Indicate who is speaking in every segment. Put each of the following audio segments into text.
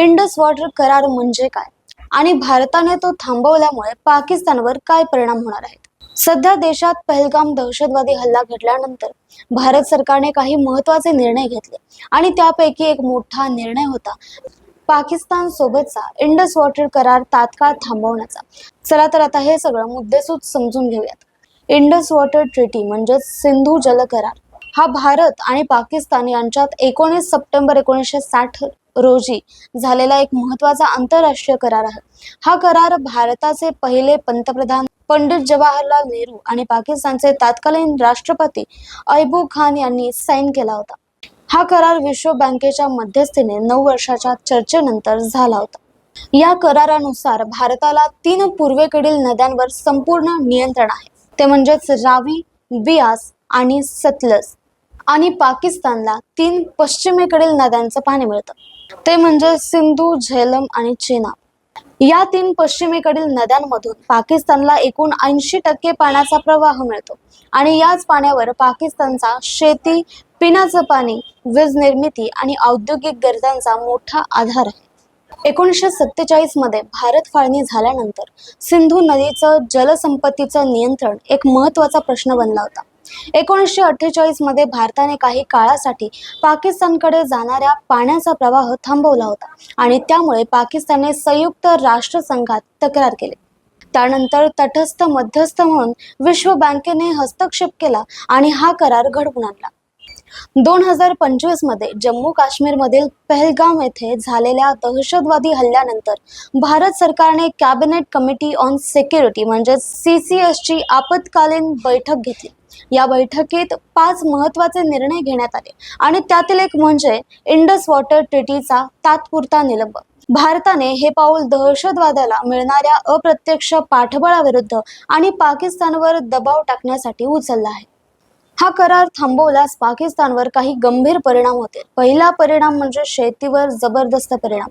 Speaker 1: Indus water करार म्हणजे काय? आणि भारताने तो थांबवल्यामुळे पाकिस्तानवर काय परिणाम होणार आहेत? सध्या देशात पहलगाम दहशतवादी हल्ला घडल्यानंतर भारत सरकारने काही महत्त्वाचे निर्णय घेतले आणि त्यापैकी एक मोठा निर्णय होता पाकिस्तान सोबतचा इंडस वॉटर करार तात्काळ थांबवण्याचा. चला तर आता हे सगळं मुद्देसूद समजून घेऊयात. इंडस वॉटर ट्रिटी म्हणजेच सिंधू जल करार. हा भारत आणि पाकिस्तान यांच्यात एकोणीस सप्टेंबर एकोणीसशे साठ रोजी झालेला एक महत्त्वाचा आंतरराष्ट्रीय करार आहे. हा करार भारताचे पहिले पंतप्रधान पंडित जवाहरलाल नेहरू आणि पाकिस्तानचे तत्कालीन राष्ट्रपती ऐबू खान यांनी साईन केला होता. हा करार विश्व बँकेच्या मध्यस्थीने नऊ वर्षाच्या चर्चेनंतर झाला होता. या करारानुसार भारताला तीन पूर्वेकडील नद्यांवर संपूर्ण नियंत्रण आहे. ते म्हणजेच रावी बियास आणि सतलज आणि पाकिस्तानला तीन पश्चिमेकडील नद्यांचं पाणी मिळतं. ते म्हणजे सिंधू झेलम आणि चेनाब या तीन पश्चिमेकडील नद्यांमधून पाकिस्तानला एकूण ऐंशी टक्के पाण्याचा प्रवाह मिळतो आणि याच पाण्यावर पाकिस्तानचा शेती पिण्याचं पाणी वीज निर्मिती आणि औद्योगिक गरजांचा मोठा आधार आहे. एकोणीसशे सत्तेचाळीसमध्ये भारत फाळणी झाल्यानंतर सिंधू नदीचं जलसंपत्तीचं नियंत्रण एक महत्त्वाचा प्रश्न बनला होता. एकोणीसशे अठ्ठेचाळीसमध्ये भारताने काही काळासाठी पाकिस्तानकडे जाणाऱ्या पाण्याचा प्रवाह थांबवला होता आणि त्यामुळे पाकिस्तानने संयुक्त राष्ट्रसंघात तक्रार केली. त्यानंतर तटस्थ मध्यस्थ म्हणून विश्व बँकेने हस्तक्षेप केला आणि हा करार घडवून आणला. दोन हजार पंचवीसमध्ये जम्मू काश्मीरमधील पहलगाम येथे झालेल्या दहशतवादी हल्ल्यानंतर भारत सरकारने कॅबिनेट कमिटी ऑन सिक्युरिटी म्हणजे सी सी एस ची आपत्कालीन बैठक घेतली. या बैठकीत पाच महत्त्वाचे निर्णय घेण्यात आले आणि त्यातील एक म्हणजे इंडस वॉटर ट्रिटीचा तात्पुरता निलंब. भारताने हे पाऊल दहशतवादाला मिळणाऱ्या अप्रत्यक्ष पाठबळाविरुद्ध आणि पाकिस्तानवर दबाव टाकण्यासाठी उचलला आहे. हा करार थांबवल्यास पाकिस्तानवर काही गंभीर परिणाम होते पहिला परिणाम म्हणजे शेतीवर जबरदस्त परिणाम.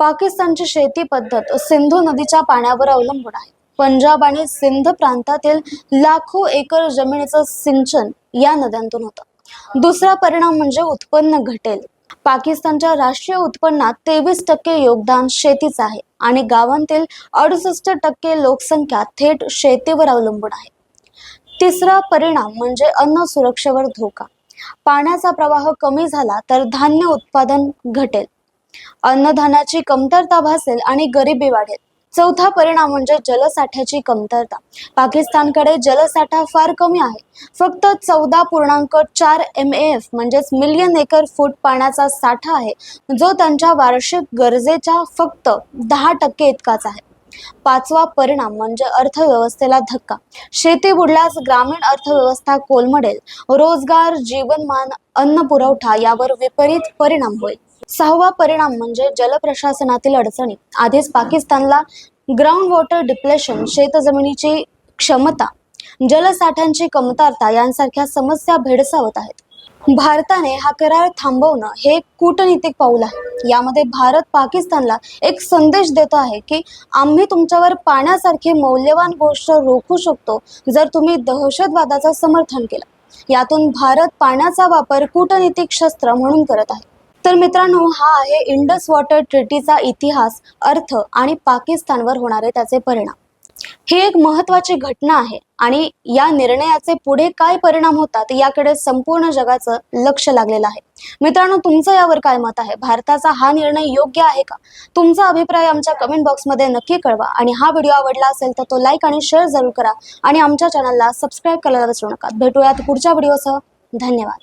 Speaker 1: पाकिस्तानची शेती पद्धत सिंधू नदीच्या पाण्यावर अवलंबून आहे. पंजाब आणि सिंध प्रांतातील लाखो एकर जमिनीचं सिंचन या नद्यांतून होतं. दुसरा परिणाम म्हणजे उत्पन्न घटेल. पाकिस्तानच्या राष्ट्रीय उत्पन्नात तेवीस टक्के योगदान शेतीचं आहे आणि गावांतील अडुसष्ट टक्के लोकसंख्या थेट शेतीवर अवलंबून आहे. तिसरा परिणाम म्हणजे अन्न सुरक्षेवर धोका. पाण्याचा प्रवाह कमी झाला तर धान्य उत्पादन घटेल. अन्नधान्याची कमतरता भासेल आणि गरिबी वाढेल. चौथा परिणाम म्हणजे जलसाठ्याची कमतरता. पाकिस्तानकडे जलसाठा फार कमी आहे. फक्त चौदा पूर्णांक चार एम एफ म्हणजेच मिलियन एकर फूट पाण्याचा साठा आहे जो त्यांच्या वार्षिक गरजेच्या फक्त दहा टक्के इतकाच आहे. पाचवा परिणाम म्हणजे अर्थव्यवस्थेला धक्का. शेती बुडल्यास ग्रामीण अर्थव्यवस्था कोलमडेल. रोजगार जीवनमान अन्न पुरवठा यावर विपरीत परिणाम होईल. सहावा परिणाम म्हणजे जलप्रशासनातील अडचणी. आधीच पाकिस्तानला ग्राउंड वॉटर डिप्लेशन शेतजमिनीची क्षमता जलसाठ्यांची कमतरता यांसारख्या समस्या भेडसावत आहेत. भारताने हा करार थांबवणं हे एक कूटनीतिक पाऊल आहे. यामध्ये भारत पाकिस्तानला एक संदेश देतो आहे की आम्ही तुमच्यावर पाण्यासारखी मौल्यवान गोष्ट रोखू शकतो जर तुम्ही दहशतवादाचं समर्थन केलं. यातून भारत पाण्याचा वापर कूटनीतिक शस्त्र म्हणून करत आहे. तर मित्रांनो हा आहे इंडस वॉटर ट्रिटीचा इतिहास अर्थ आणि पाकिस्तानवर होणारे त्याचे परिणाम. ही एक महत्वाची घटना आहे आणि या निर्णयाचे पुढे काय परिणाम होतात याकडे संपूर्ण जगाचं लक्ष लागलेलं आहे. मित्रांनो तुमचं यावर काय मत आहे? भारताचा हा निर्णय योग्य आहे का? तुमचा अभिप्राय आमच्या कमेंट बॉक्समध्ये नक्की कळवा आणि हा व्हिडिओ आवडला असेल तर तो लाईक आणि शेअर जरूर करा आणि आमच्या चॅनलला सबस्क्राईब करायला विसरू नका. भेटूयात पुढच्या व्हिडिओसह धन्यवाद.